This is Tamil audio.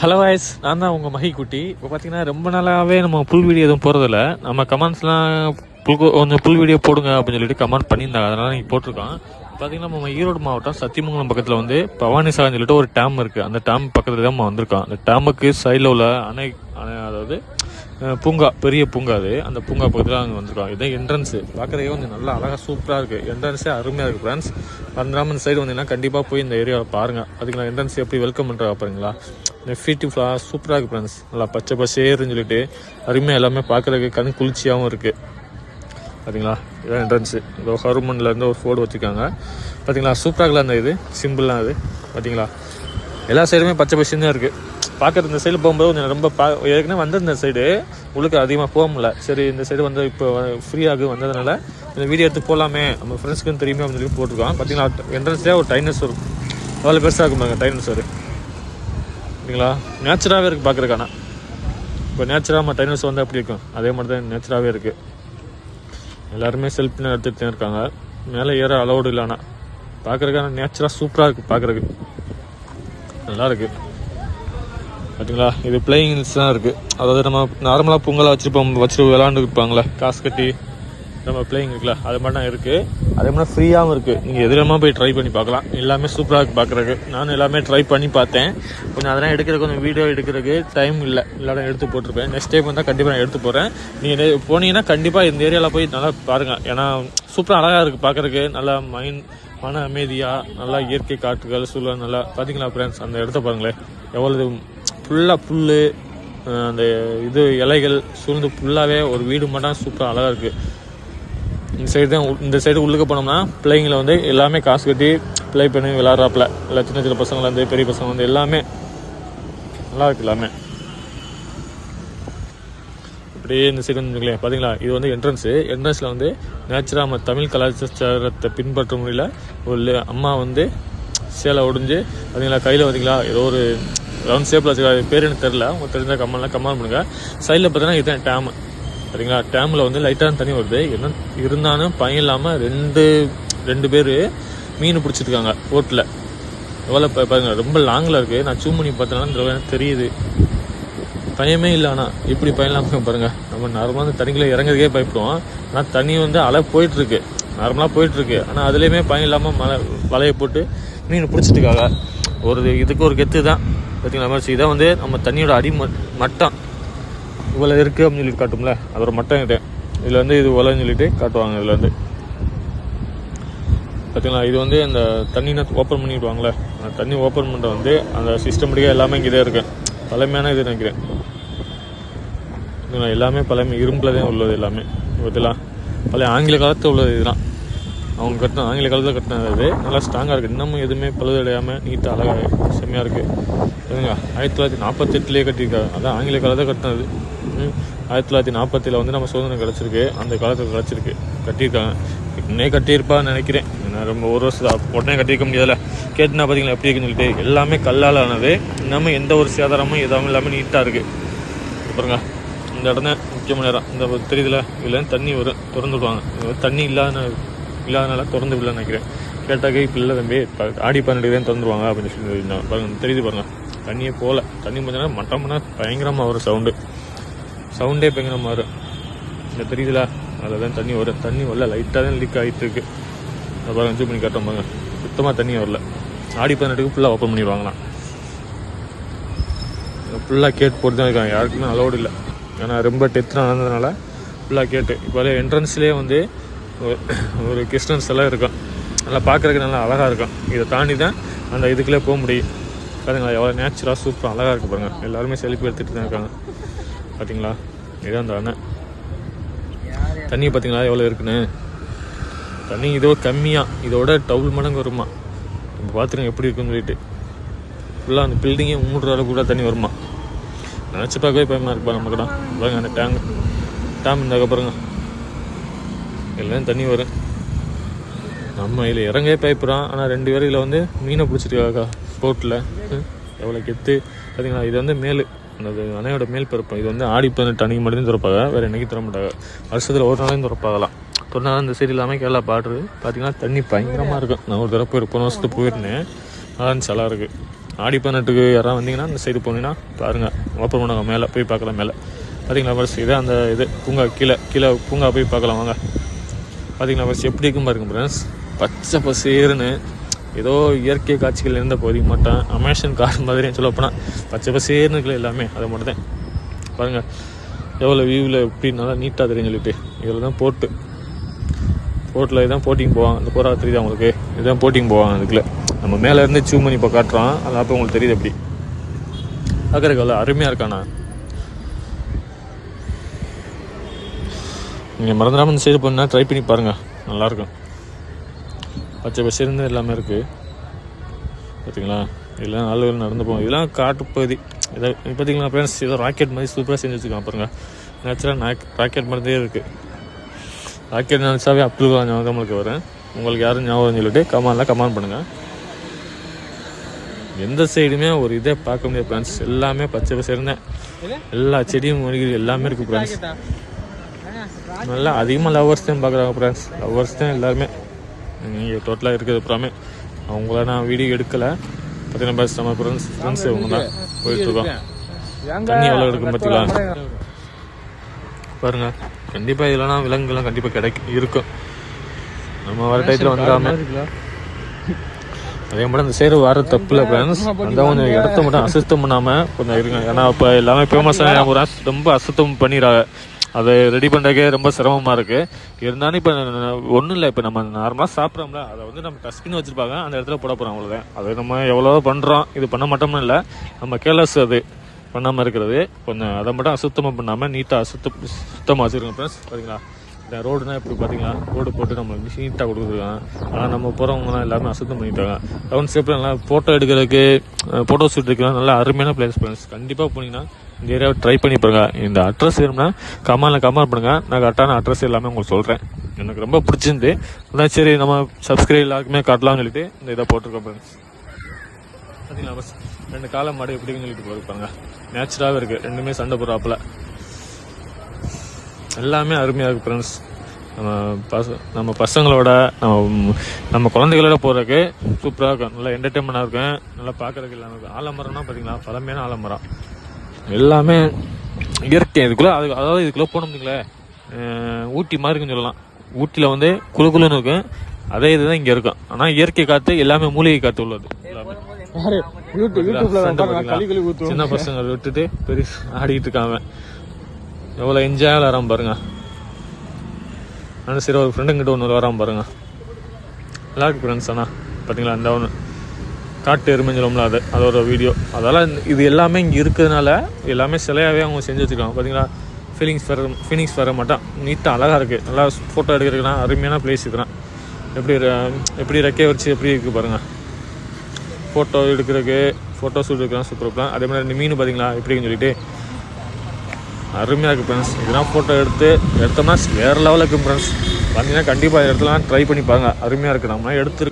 ஹலோ வாய்ஸ் நான் தான் உங்கள் மகிக்குட்டி இப்போ பார்த்தீங்கன்னா ரொம்ப நாளாகவே நம்ம புல் வீடியோ எதுவும் போகிறதில்ல நம்ம கமெண்ட்ஸ்லாம் புல் கொஞ்சம் புல் வீடியோ போடுங்க அப்படின்னு சொல்லிட்டு கமெண்ட் பண்ணியிருந்தாங்க. அதனால் நீங்கள் போட்டிருக்கோம். பார்த்தீங்கன்னா நம்ம ஈரோடு மாவட்டம் சத்தியமங்கலம் பக்கத்தில் வந்து பவானி சாகர்னு சொல்லிட்டு ஒரு டேம் இருக்குது அந்த டேம் பக்கத்தில் தான் நம்ம வந்திருக்கோம். அந்த டேமுக்கு சைடில் உள்ள அணை அணை அதாவது பூங்கா பெரிய பூங்கா அது. அந்த பூங்கா பக்கத்தில் அங்கே வந்திருக்கோம். இதுதான் என்ட்ரன்ஸு பார்க்குறதே வந்து நல்லா அழகாக சூப்பராக இருக்குது என்ட்ரன்ஸே அருமையாக இருக்குது ஃப்ரெண்ட்ஸ் வந்துடாமல் சைடு வந்தீங்கன்னா கண்டிப்பாக போய் இந்த ஏரியாவை பாருங்கள் அதுக்கு நான் என்ட்ரன்ஸ் எப்படி வெல்கம் பண்ணுறா பாருங்களா. இந்த ஃபீட்டி சூப்பராக இருக்குது ஃப்ரெண்ட்ஸ் நல்லா பச்சை பசேருன்னு சொல்லிட்டு அருமையாக எல்லாமே பார்க்குறதுக்கு கண் குளிர்ச்சியாகவும் இருக்குது பார்த்தீங்களா இதான் என்ட்ரன்ஸு இதோ ஹருமன்லேருந்து ஒரு ஃபோர்டு வச்சுருக்காங்க. பார்த்தீங்களா சூப்பராகலாம் அந்த இது? சிம்பிளாக அது. பார்த்தீங்களா எல்லா சைடுமே பச்சை பசுன்னு தான் இருக்குது பார்க்குறது இந்த சைடு போகும்போது கொஞ்சம் ரொம்ப பா ஏற்கனவே வந்து இந்த சைடு உள்ளுக்கு அதிகமாக போக முடியல. சரி இந்த சைடு வந்து இப்போ ஃப்ரீயாக வந்ததுனால இந்த வீடியோ எடுத்து போகலாமே நம்ம ஃப்ரெண்ட்ஸ்க்கு தெரியுமே அப்படின்னு சொல்லி போட்டிருக்கோம். பார்த்தீங்களா என்ட்ரன்ஸ்லேயே ஒரு டைனோசர் அவ்வளோ பெருசாக இருக்கும் பாருங்க டைனோசர் சரிங்களா நேச்சராகவே இருக்குது பார்க்குறக்கான இப்போ நேச்சராக நம்ம டைனர்ஸ் வந்து அப்படி இருக்கும். அதே மாதிரி தான் நேச்சராகவே இருக்குது எல்லாருமே செல்ஃபின்னு எடுத்துகிட்டு இருக்காங்க. மேலே ஏற அலௌடு இல்லைனா பார்க்குறக்கான நேச்சராக சூப்பராக இருக்குது பார்க்குறக்கு நல்லா இருக்குது பார்த்தீங்களா இது பிளேயிங் ஹில்ஸ் தான் இருக்குது அதாவது நம்ம நார்மலாக பொங்கலாக வச்சுருப்போம் வச்சு விளாண்டுருப்பாங்களே காசு கட்டி. நம்ம பிளேயிங் இருக்குல்ல அது மாதிரி தான் இருக்குது அதே மாதிரி ஃப்ரீயாகவும் இருக்குது நீங்கள் எதுலமா போய் ட்ரை பண்ணி பார்க்கலாம். எல்லாமே சூப்பராக இருக்குது பார்க்குறதுக்கு. நானும் எல்லாமே ட்ரை பண்ணி பார்த்தேன். கொஞ்சம் அதெல்லாம் எடுக்கிறதுக்கு கொஞ்சம் வீடியோ எடுக்கிறதுக்கு டைம் இல்லை. எல்லாரும் எடுத்து போட்டிருப்பேன். நெக்ஸ்ட் டைம் வந்தால் கண்டிப்பாக நான் எடுத்து போகிறேன் நீங்கள் போனீங்கன்னா கண்டிப்பாக இந்த ஏரியாவில் போய் நல்லா பாருங்கள் ஏன்னா சூப்பராக அழகாக இருக்குது பார்க்குறதுக்கு. நல்லா மைண்ட் மன அமைதியாக நல்லா இயற்கை காற்றுகள் சூழல் நல்லா பார்த்தீங்களா ஃப்ரெண்ட்ஸ் அந்த இடத்த பாருங்களேன். எவ்வளவு ஃபுல்லாக புல் அந்த இது இலைகள் சூழ்ந்து ஃபுல்லாகவே ஒரு வீடு மட்டும் சூப்பராக அழகாக இருக்குது இந்த சைடு தான் இந்த சைடு உள்ளுக்கு போனோம்னா பிள்ளைங்களை வந்து எல்லாமே காசு கட்டி ப்ளே பண்ணி விளாட்றாப்புல இல்லை சின்ன சின்ன பசங்கள்லேருந்து பெரிய பசங்க வந்து எல்லாமே. நல்லா இருக்குது எல்லாமே. அப்படியே இந்த சைடு வந்துங்களேன் பார்த்தீங்களா இது வந்து என்ட்ரன்ஸு என்ட்ரன்ஸில் வந்து நேச்சுராக நம்ம தமிழ் கலாச்சாரத்தை பின்பற்ற முறையில் ஒரு அம்மா வந்து சேலை ஒடிஞ்சு பார்த்தீங்களா கையில் பார்த்தீங்களா ஏதோ ஒரு ரவுண்ட் ஷேப்பில் வச்சுருக்காங்க பேர் எனக்கு தெரில உங்களுக்கு தெரிஞ்சால் கமெண்ட்லாம் கமெண்ட் பண்ணுங்கள் சைடில் பார்த்தீங்கன்னா இதுதான் டேமு சரிங்களா? டேமில் வந்து லைட்டான தண்ணி வருது. என்ன இருந்தாலும் பயம் இல்லாமல் ரெண்டு ரெண்டு பேர் மீன் பிடிச்சிருக்காங்க போட்டில் எவ்வளோ பாருங்க ரொம்ப லாங்கில் இருக்குது நான் சூம் பண்ணி பார்த்தேன்னா இந்த எனக்கு தெரியுது. பயமே இல்லை ஆனால் இப்படி பயம் இல்லாமல் பாருங்கள் நம்ம நார்மலாக அந்த தண்ணிக்குள்ளே இறங்குறதுக்கே பயப்படுவோம். ஆனால் தண்ணி வந்து அலை போயிட்டுருக்கு. நார்மலாக போயிட்டுருக்கு. ஆனால் அதுலேயுமே பயம் இல்லாமல் மலை வலையை போட்டு மீன் பிடிச்சிட்டு இருக்காங்க ஒரு இதுக்கு ஒரு கெத்து தான். பார்த்தீங்களா மாதிரி இதான் வந்து நம்ம தண்ணியோட அடி ம- மட்டம் இவ்வளோ இருக்குது அப்படின்னு சொல்லிட்டு காட்டும்ல? அதோட மட்டம் இது. இதில் வந்து இது இவ்வளோன்னு சொல்லிட்டு காட்டுவாங்க இதில் வந்து. பார்த்தீங்களா இது வந்து அந்த தண்ணினை ஓப்பன் பண்ணிடுவாங்களே அந்த தண்ணி ஓப்பன் பண்ணுற வந்து அந்த சிஸ்டமேட்டிக்காக எல்லாமே இங்கே தான் இருக்கு. பழமையான இது நினைக்கிறேன். எல்லாமே பழமை இரும்பில் தான் உள்ளது எல்லாமே. இதெல்லாம் பழைய ஆங்கில காலத்தில் உள்ளது இதெல்லாம் அவங்க கட்டின ஆங்கில காலத்தில் கட்டினது அது. நல்லா ஸ்ட்ராங்காக இருக்குது இன்னமும் எதுவுமே பழுதடையாமல் நீட்டாக அழகாக செம்மையாக இருக்குது சரிங்க ஆயிரத்தி தொள்ளாயிரத்தி நாற்பத்தெட்டுலேயே கட்டியிருக்காங்க. அதான் ஆங்கில காலத்தில் கட்டினது. ஆயிரத்தி தொள்ளாயிரத்தி நாற்பத்தில வந்து நம்ம சுதந்திரம் கிடச்சிருக்கு. அந்த காலத்துக்கு கிடச்சிருக்கு. கட்டியிருக்காங்க. இன்னே கட்டியிருப்பான்னு நினைக்கிறேன். நான் ரொம்ப ஒரு வருஷம் உடனே கட்டியிருக்க முடியாதுல்ல. கேட்டுனா பார்த்தீங்களா எப்படி இருக்குன்னு சொல்லிட்டு. எல்லாமே கல்லால் ஆனது. இன்னமும் எந்த ஒரு சேதாரமும் எதுவும் இல்லாமல் நீட்டாக இருக்குது பாருங்க இந்த இடம் முக்கியமான இடம். இந்த தெரியுதுல இல்லைன்னு தண்ணி வரும். திறந்து விடுவாங்க தண்ணி இல்லாத இல்லாதனால திறந்து விடல நினைக்கிறேன். கேட்டாக்கே இப்போ இல்லை தம்பி ஆடி பன்னெண்டு தான் திறந்துருவாங்க அப்படின்னு சொல்லி இருந்தாங்க. பாருங்க தெரியுது பாருங்க. தண்ணியே போகல. தண்ணி கொஞ்சம் மட்டம்னா பயங்கரமாக வரும் சவுண்டு. சவுண்டே பயங்கரமாக வரும். இந்த தெரியுதுல? அதில் தான் தண்ணி வரும். தண்ணி வரல லைட்டாக தான் லீக் ஆகிட்டு இருக்கு. பாருங்க ஜூம் பண்ணி காட்டுறோம் பாருங்க. சுத்தமாக தண்ணி வரல. ஆடி பதினெட்டுக்கு ஃபுல்லாக ஓப்பன் பண்ணிடுவாங்களாம் ஃபுல்லாக கேட் போட்டு தான் இருக்காங்க. யாருக்குமே அலோடு இல்லை. ஏன்னா ரொம்ப டெத் நடந்ததுனால ஃபுல்லாக கேட்டு இப்போ என்ட்ரன்ஸ்லேயே வந்து ஒரு- ஒரு கிறிஸ்டன் சிலை இருக்கும். நல்லா பார்க்குறதுக்கு நல்லா அழகாக இருக்கும். இதை தாண்டி தான் அந்த இதுக்குள்ளே போக முடியும். பாருங்களா எவ்வளோ நேச்சுரலாக சூப்பராக அழகாக இருக்கு பாருங்க. எல்லாருமே செல்ஃபி எடுத்துகிட்டு தான் இருக்காங்க. பார்த்தீங்களா இதான் அந்த அண்ணன். தண்ணி பார்த்தீங்களா எவ்வளோ இருக்குன்னு? தண்ணி இதோ கம்மியாக இதோட டபுள் மடங்கு வருமா? இப்போ பார்த்துருங்க எப்படி இருக்குன்னு சொல்லிட்டு. ஃபுல்லாக அந்த பில்டிங்கே மூடுற அளவுக்கு கூட தண்ணி வருமா? நினச்சி பார்க்கவே பயமாக இருப்பா நமக்கு தான். பாருங்க அந்த டேங்க் டேம் இருந்தாக்க பாருங்க. எல்லாம் தண்ணி வரும். நம்ம இதில் இறங்கவே பயப்புறான் ஆனால் ரெண்டு பேரும் இதில் வந்து மீனை பிடிச்சிருக்காக்கா போட்டில் எவ்வளோ கெத்து. பார்த்தீங்களா இது வந்து மேல். அந்த அணையோட மேல் பிறப்பம் இது வந்து ஆடி பதினெட்டு அன்னைக்கு மட்டும் திறப்பாங்க. வேறு என்றைக்கும் திற மாட்டாங்க. வருஷத்தில் ஒரு நாளையும் திறப்பாகலாம் தொண்ணாறு இந்த சைடு இல்லாமல் கேரளா பாடுறது பார்த்தீங்கன்னா தண்ணி பயங்கரமாக இருக்கும். நான் ஒரு தடவை போய் போன வருஷத்துக்கு போயிருந்தேன். நல்லா இருந்துச்சு நல்லா இருக்குது ஆடி பதினெட்டுக்கு யாராவது வந்தீங்கன்னா இந்த சைடு போனீங்கன்னா பாருங்கள் ஓப்பன் பண்ணுவாங்க மேலே போய் பார்க்கலாம் மேலே. பார்த்தீங்களா வருஷம் இதே? அந்த இது. பூங்கா கீழே கீழே பூங்கா போய் பார்க்கலாம். வாங்க. பார்த்தீங்களா ஃபர்ஸ்ட் எப்படி இருக்கும் பாருங்க ஃப்ரெண்ட்ஸ் பச்சை பசேருன்னு ஏதோ இயற்கை காட்சிகள் இருந்த போதிக்க மாட்டேன் அமேஷன் கார் மாதிரி சொல்ல போனால் பச்சை பசேர்னு இருக்கல எல்லாமே அதை மட்டும் தான் பாருங்கள் எவ்வளோ வியூவில் எப்படி நல்லா நீட்டாக தெரியும் சொல்லிட்டு இதில் தான் போட்டு போட்டில் இதான் போட்டிங் போவாங்க. அந்த போரா தெரியுது அவங்களுக்கு இதுதான் போட்டிங் போவாங்க அதுக்குள்ள நம்ம மேலே இருந்து சூ பண்ணி இப்போ காட்டுறோம். அது அப்போ உங்களுக்கு தெரியுது எப்படி. பார்க்குறதுக்கு அவ்வளோ அருமையாக இருக்காண்ணா நீங்கள் மறந்துடாமல் இந்த சைடு பண்ணால் ட்ரை பண்ணி பாருங்கள் நல்லாயிருக்கும். பச்சை பசிருந்து எல்லாமே இருக்குது பார்த்தீங்களா இதெல்லாம் ஆளுகள் நடந்து போகும். இதெல்லாம் காட்டுப்பகுதி. இதை பார்த்தீங்களா ஃப்ரெண்ட்ஸ் ஏதோ ராக்கெட் மாதிரி சூப்பராக செஞ்சு வச்சுருக்காங்க பாருங்க. நேச்சுரலாக ராக்கெட் மாதிரியே இருக்குது ராக்கெட் நினச்சாவே அப்துல் கலாம் ஞாபகம் நம்மளுக்கு வரும். உங்களுக்கு யாரும் ஞாபகம் சொல்லிட்டு கமான்லாம் கமெண்ட் பண்ணுங்கள் எந்த சைடுமே ஒரு இதே பார்க்க முடியாது ஃப்ரெண்ட்ஸ் எல்லாமே பச்சை பசேர்னு எல்லா செடியும் மூலிகை எல்லாமே இருக்குது ஃப்ரெண்ட்ஸ் நல்லா அதிகமாக லவ்வர்ஸ் தான் பார்க்குறாங்க ஃப்ரெண்ட்ஸ் லவ்வர்ஸ் தான் எல்லாருமே. நீங்கள் டோட்டலாக இருக்கிறது அப்புறமே அவங்கள நான் வீடியோ எடுக்கலை. பார்த்தீங்கன்னா பஸ் நம்ம ஃப்ரெண்ட்ஸ் ஃப்ரெண்ட்ஸ் இவங்க தான் போயிட்டுருக்கோம் தண்ணி எவ்வளோ இருக்கும் பார்த்தீங்களா பாருங்க. கண்டிப்பாக இதெல்லாம் விலங்குலாம் கண்டிப்பாக கிடைக்கும் இருக்கும். நம்ம வர டயத்தில் வந்துடாம அதே மாதிரி அந்த சேரு வர தப்புல ஃப்ரெண்ட்ஸ் அந்த கொஞ்சம் இடத்த மட்டும் அசுத்தம் பண்ணாமல் கொஞ்சம் இருங்க. ஏன்னா இப்போ எல்லாமே ஃபேமஸான ரொம்ப அசுத்தம் பண்ணிடுறாங்க. அதை ரெடி பண்ணுறக்கே ரொம்ப சிரமமாக இருக்குது இருந்தாலும் இப்போ ஒன்றும் இல்லை. இப்போ நம்ம நார்மலாக சாப்பிட்றோம்ல அதை வந்து நம்ம டஸ்ட்பின் வச்சுருப்பாங்க. அந்த இடத்துல போட போகிறோம் அவ்வளோதான் அது நம்ம எவ்வளோ பண்ணுறோம் இது பண்ண மாட்டோம்னு இல்லை. நம்ம கேர்லெஸ் அது பண்ணாமல் இருக்கிறது. கொஞ்சம் அதை மட்டும் அசுத்தமாக பண்ணாமல் நீட்டாக சுத்த சுத்தமாக வச்சுருக்கோம் ஃப்ரெண்ட்ஸ் பார்த்தீங்களா இந்த ரோடுனா இப்படி பார்த்தீங்களா ரோடு போட்டு நம்ம நீட்டாக கொடுத்துருக்காங்க ஆனால் நம்ம போகிறவங்கலாம் எல்லாமே அசுத்தம் பண்ணிட்டாங்க. டவுன் ஷேப்பில் நல்லா ஃபோட்டோ எடுக்கிறதுக்கு ஃபோட்டோ ஷூட் எடுக்கலாம் நல்லா அருமையான பிளேஸ் ஃப்ரெண்ட்ஸ் கண்டிப்பாக போனீங்கன்னா இந்த ஏரியாவை ட்ரை பண்ணி பாருங்க. இந்த அட்ரஸ் வேணும்னா கமெண்டில் கமெண்ட் பண்ணுங்க. நான் கரெக்டான அட்ரஸ் எல்லாமே உங்களுக்கு சொல்கிறேன் எனக்கு ரொம்ப பிடிச்சிருந்து. அதான் சரி நம்ம சப்ஸ்கிரைப் எல்லாருக்குமே காட்டலாம்னு சொல்லிட்டு இந்த இதை போட்டிருக்கோம் பாருங்க பார்த்தீங்களா பஸ் ரெண்டு காலம் மாடு எப்படின்னு சொல்லிட்டு போயிருப்பாங்க நேச்சுராகவே இருக்குது ரெண்டுமே சண்டை போடுறாப்புல. எல்லாமே அருமையாக இருக்குது ஃப்ரெண்ட்ஸ் நம்ம பச நம்ம பசங்களோட நம்ம நம்ம குழந்தைகளோட போகிறதுக்கு சூப்பராக இருக்கும். நல்லா என்டர்டெயின்மெண்ட்டாக இருக்கும். நல்லா பார்க்கறதுக்கு எல்லாமே இருக்கும். ஆலமரம்னா பார்த்தீங்களா பழமையான ஆலமரம். எல்லாமே இயற்கை. இதுக்குள்ளே அது அதாவது இதுக்குள்ளே போனோம்னீங்களே ஊட்டி மாதிரி இருக்குன்னு சொல்லலாம். ஊட்டியில் வந்து குளு குளுன்னு இருக்கும். அதே இதுதான் இங்கே இருக்கும். ஆனால் இயற்கை காற்று எல்லாமே மூலிகை காற்று உள்ளது? சின்ன பசங்க விட்டுட்டு பெரிய ஆடிட்டு இருக்காங்க. எவ்வளோ என்ஜாய் வராம பாருங்க. ஆனால் சரி ஒரு ஃப்ரெண்டுங்கிட்ட ஒன்று வராம பாருங்க. நல்லா இருக்கு ஃப்ரெண்ட்ஸ் ஆனால் பார்த்தீங்களா அந்த ஒன்று காட்டு எருமைன்னு சொல்லுவோம்ல அது அதோட வீடியோ அதெல்லாம் இது எல்லாமே இங்கே இருக்கிறதுனால எல்லாமே சிலையாகவே அவங்க செஞ்சு வச்சுருக்காங்க. பார்த்தீங்களா ஃபீலிங்ஸ் வர ஃபீலிங்ஸ் வர மாட்டான் நீட்டாக அழகாக இருக்குது நல்லா ஃபோட்டோ எடுக்கிறதுக்குனா அருமையான பிளேஸ் இதுதான். எப்படி எப்படி ரெக்கையை வச்சு எப்படி இருக்குது பாருங்கள் ஃபோட்டோ எடுக்கிறதுக்கு ஃபோட்டோ ஷூட் எடுக்கலாம் சூப்பர் இருக்கலாம் அதே மாதிரி இந்த மீன் பார்த்தீங்களா எப்படின்னு சொல்லிட்டு. அருமையாக இருக்குது ஃப்ரெண்ட்ஸ் இதெல்லாம் ஃபோட்டோ எடுத்து எடுத்தோம்னா வேறு லெவலில் இருக்குது ஃப்ரெண்ட்ஸ் பார்த்தீங்கன்னா கண்டிப்பாக இடத்துலாம் ட்ரை பண்ணி பாருங்கள் அருமையாக இருக்குது நம்ம எடுத்துருக்கு